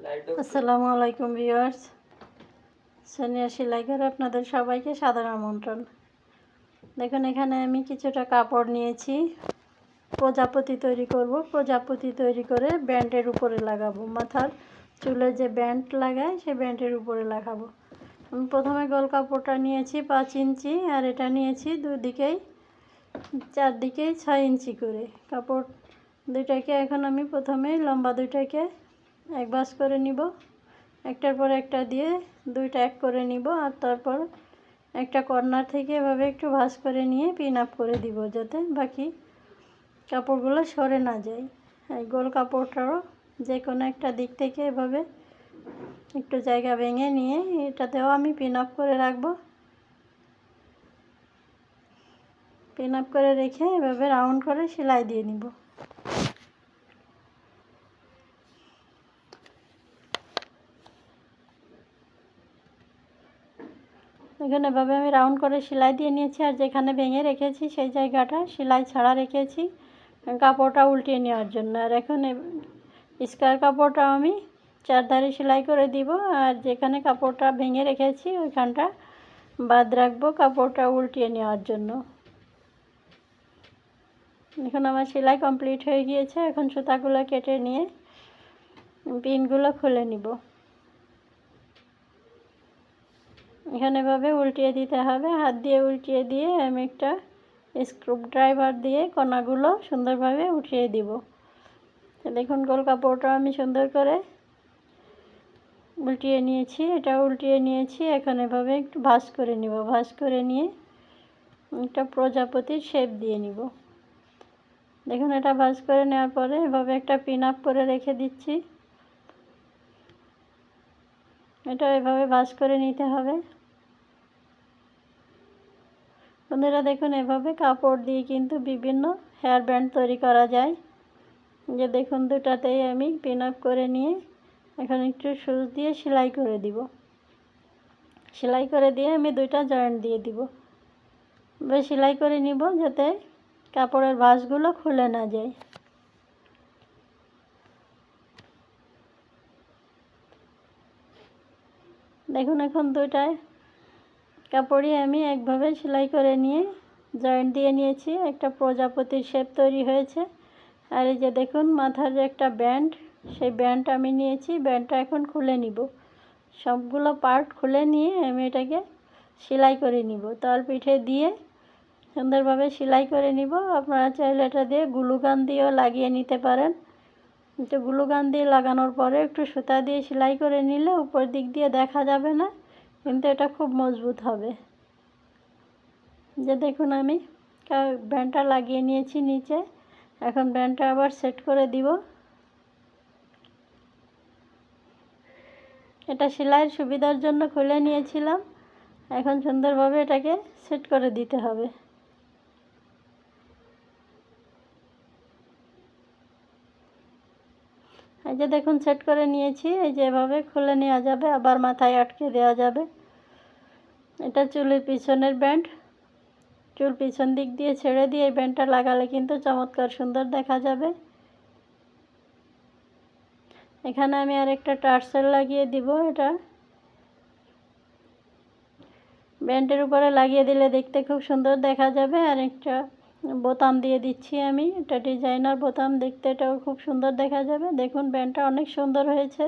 আসসালামু আলাইকুম ভিউয়ার্স। সোনিয়া সেলাই ঘরে আপনাদের সবাইকে সাধারণ আমন্ত্রণ। দেখুন, এখানে আমি কিছুটা কাপড় নিয়েছি। প্রজাপতি তৈরি করব। প্রজাপতি তৈরি করে ব্যান্ডের উপরে লাগাবো। মাথার চুলে যে ব্যান্ড লাগায় সেই ব্যান্ডের উপরে লাগাবো। আমি প্রথমে গোল কাপড়টা নিয়েছি পাঁচ ইঞ্চি, আর এটা নিয়েছি দুদিকেই চারদিকেই ছয় ইঞ্চি করে। কাপড় দুইটাকে এখন আমি প্রথমে, লম্বা দুইটাকে এক বাস করে নিব। একটার পর একটা দিয়ে দুইটা এক করে নিব আর তারপর একটা কর্নার থেকে এভাবে একটু ভাঁজ করে নিয়ে পিন আপ করে দিব যাতে বাকি কাপড়গুলো সরে না যায়। এই গোল কাপড়টারও যে কোনো একটা দিক থেকে এভাবে একটু জায়গা ভেঙে নিয়ে এটাতেও আমি পিন আপ করে রাখব। পিন আপ করে রেখে এভাবে রাউন্ড করে সেলাই দিয়ে নিব। এখানে এভাবে আমি রাউন্ড করে সেলাই দিয়ে নিয়েছি আর যেখানে ভেঙে রেখেছি সেই জায়গাটা সেলাই ছাড়া রেখেছি কাপড়টা উল্টিয়ে নেওয়ার জন্য। আর এখন স্কোয়ার কাপড়টা আমি চারধারে সেলাই করে দিব আর যেখানে কাপড়টা ভেঙে রেখেছি ওইখানটা বাদ রাখব কাপড়টা উল্টিয়ে নেওয়ার জন্য। এখন আমার সেলাই কমপ্লিট হয়ে গিয়েছে, এখন সুতাগুলো কেটে নিয়ে পিনগুলো খুলে নিব। এখানে এভাবে উল্টিয়ে দিতে হবে। হাত দিয়ে উল্টিয়ে দিয়ে আমি একটা স্ক্রু ড্রাইভার দিয়ে কণাগুলো সুন্দরভাবে উঠিয়ে দিব। দেখুন, গোল কাপড়টা আমি সুন্দর করে উল্টিয়ে নিয়েছি, এটা উল্টিয়ে নিয়েছি। এখন এভাবে একটু ভাস করে নিব। ভাস করে নিয়ে একটা প্রজাপতির শেপ দিয়ে নিব। দেখুন, এটা ভাজ করে নেওয়ার পরে এভাবে একটা পিন আপ করে রেখে দিচ্ছি। এটা এভাবে ভাজ করে নিতে হবে। বন্ধুরা দেখুন, এভাবে কাপড় দিয়ে কিন্তু বিভিন্ন হেয়ার ব্যান্ড তৈরি করা যায়। যে দেখুন, দুটাতেই আমি পিন আপ করে নিয়ে এখন একটু সুচ দিয়ে সেলাই করে দিব। সেলাই করে দিয়ে আমি দুইটা জয়েন্ট দিয়ে দিব। এবার সেলাই করে নিব যাতে কাপড়ের ভাঁজগুলো খুলে না যায়। দেখুন, এখন দুইটায় কাপড়ই আমি একভাবে সেলাই করে নিয়ে জয়েন্ট দিয়ে নিয়েছি। একটা প্রজাপতির শেপ তৈরি হয়েছে। আর এই যে দেখুন, মাথার যে একটা ব্যান্ড, সেই ব্যান্ড আমি নিয়েছি। ব্যান্ডটা এখন খুলে নিব। সবগুলো পার্ট খুলে নিয়ে আমি এটাকে সেলাই করে নিব। তার পিঠে দিয়ে সুন্দরভাবে সেলাই করে নিব। আপনারা চাইলে এটা দিয়ে গ্লুগান দিয়েও লাগিয়ে নিতে পারেন। একটু গ্লুগান দিয়ে লাগানোর পরে একটু সুতা দিয়ে সেলাই করে নিলে উপর দিক দিয়ে দেখা যাবে না। কিন্তু এটা খুব মজবুত হবে। যে দেখুন আমি ব্যান্ডটা লাগিয়ে নিয়েছি নিচে। এখন ব্যান্ডটা আবার সেট করে দিব। এটা সেলাইয়ের সুবিধার জন্য খুলে নিয়েছিলাম। এখন সুন্দরভাবে এটাকে সেট করে দিতে হবে। এই যে দেখুন, সেট করে নিয়েছি। এই যে এভাবে খুলে নেওয়া যাবে, আবার মাথায় আটকে দেওয়া যাবে। এটা চুলের পিছনের ব্যান্ড। চুল পিছন দিক দিয়ে ছেড়ে দিয়ে এই ব্যান্ডটা লাগালে কিন্তু চমৎকার সুন্দর দেখা যাবে। এখানে আমি আর একটা টার্সেল লাগিয়ে দিব এটা। ব্যান্ডের উপরে লাগিয়ে দিলে দেখতে খুব সুন্দর দেখা যাবে। আর একটা বোতাম দিয়ে দিচ্ছি আমি। এটা ডিজাইনার বোতাম দেখতে এটাও খুব সুন্দর দেখা যাবে। দেখুন ব্যান্ডটা অনেক সুন্দর হয়েছে।